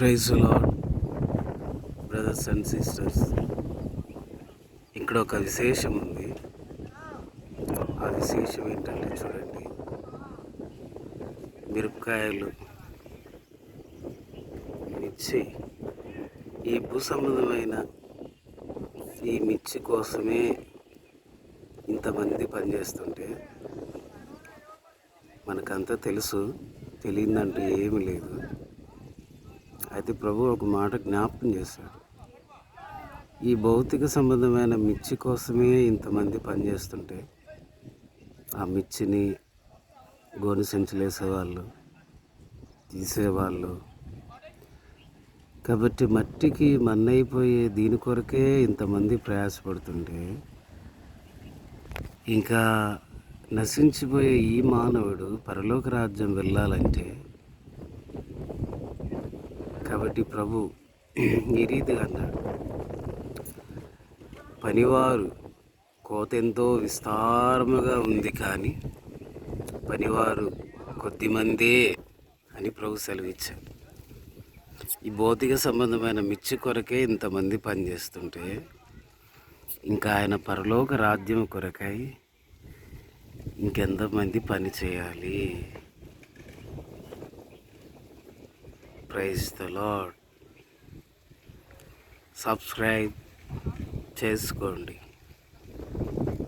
Praise Lord brothers and sisters. ఇక్కడ ఒక విశేషం ఉంది. ఆ విశేషం ఏంటంటే చూడండి. మిరపకాయలు మిర్చి. ఈ భూ సంబంధమైన ఈ మిర్చి కోసమే ఇంతమంది పనిచేస్తుంటే మనకంతా తెలుసు తెలియదంటూ ఏమీ లేదు. అయితే ప్రభు ఒక మాట జ్ఞాపకం చేశాడు. ఈ భౌతిక సంబంధమైన మిర్చి కోసమే ఇంతమంది పనిచేస్తుంటే ఆ మిర్చిని గోని సంచులేసేవాళ్ళు తీసేవాళ్ళు. కాబట్టి మట్టికి మన్నైపోయే దీని కొరకే ఇంతమంది ప్రయాసపడుతుంటే ఇంకా నశించిపోయే ఈ మానవుడు పరలోక రాజ్యం వెళ్ళాలంటే కాబట్టి ప్రభు ఈ రీతిగా అన్నాడు. పనివారు కోతెంతో విస్తారముగా ఉంది కానీ పనివారు కొద్దిమందే అని ప్రభు సెలవిచ్చాడు. ఈ భౌతిక సంబంధమైన మిర్చి కొరకే ఇంతమంది పనిచేస్తుంటే ఇంకా ఆయన పరలోక రాజ్యం కొరకై ఇంకెంతమంది పని చేయాలి? ప్రైజ్ ద లాడ్ సబ్స్క్రైబ్ చేసుకోండి.